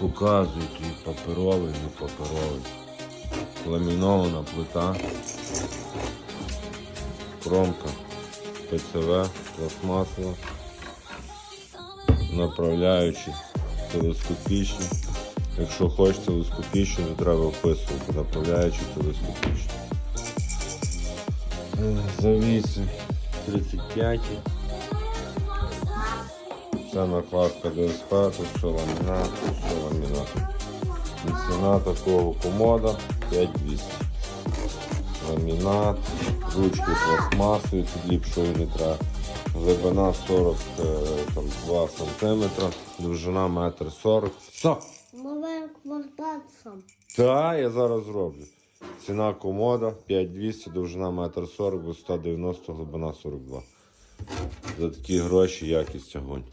Показують і паперовий, і не паперовий. Ламінована плита. Кромка ПЦВ, пластмасова. Направляючі телескопічні. Якщо хочеш телескопічну, то треба вписувати. Направляючі телескопічні. Е, Завіси 35. Це накладка ДСП, тут що ламінат, тут що ламінат. І ціна такого комода 5200. Ламінат, ручки пластмасові, тут ліпшої не треба. Глибина 42 см, довжина 1,40 м. Новим квартальцем. Так, я зараз зроблю. Ціна комода 5200, довжина 1,40 м, висота 90, глибина 42. За такі гроші якість огонь.